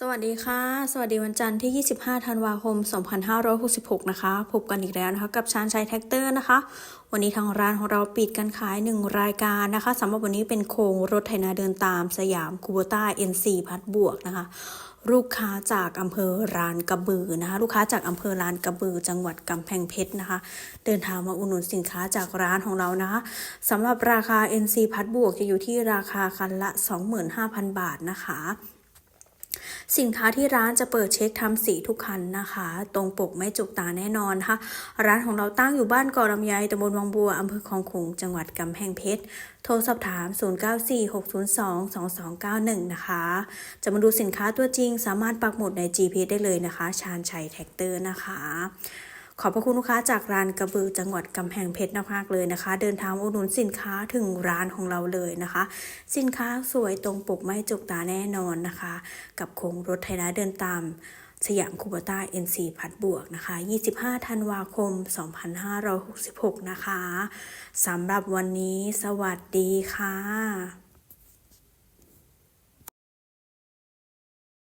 สวัสดีค่ะ สวัสดีวันจันทร์ที่ 25 ธันวาคม 2566 นะคะ พบกันอีกแล้วนะคะ กับชานชัยแท็กเตอร์นะคะ วันนี้ทางร้านของเราปิดการขาย 1 รายการนะคะสำหรับวันนี้เป็นโครงรถไถนาเดินตามสยามคูโบต้า NC พัดบวกนะคะลูกค้าจากอำเภอรานกระบือนะคะ ลูกค้าจากอำเภอรานกระบือ จังหวัดกำแพงเพชรนะคะ เดินทางมาอุดหนุนสินค้าจากร้านของเรานะคะสำหรับราคา NC พัดบวกจะอยู่ที่ราคาคันละ 25,000 บาทนะคะ สินค้าที่ร้านจะเปิดเช็คทำสีทุกคันนะคะ ตรงปกไม่จุกตาแน่นอนนะคะร้านของเราตั้งอยู่บ้านเกาะลำไยตำบลวังบัวอำเภอคลองขุงจังหวัดกำแพงเพชร โทรสอบถาม 0946022291 นะคะ จะมาดูสินค้าตัวจริงสามารถปักหมุดใน GPS ได้เลยนะคะ ชาญชัยแท็กเตอร์นะคะ ขอบพระคุณลูกค้าจากร้านกระบือจังหวัดกำแพงเพชรมากเลยนะคะ เดินทางอุดหนุนสินค้าถึงร้านของเราเลยนะคะ สินค้าสวยตรงปกไม่จุกตาแน่นอนนะคะ กับโครงรถไทยนะเดินตามสยามคูบต้า NC พัดบวกนะคะ 25 ธันวาคม 2566 นะคะ สำหรับวันนี้สวัสดีค่ะ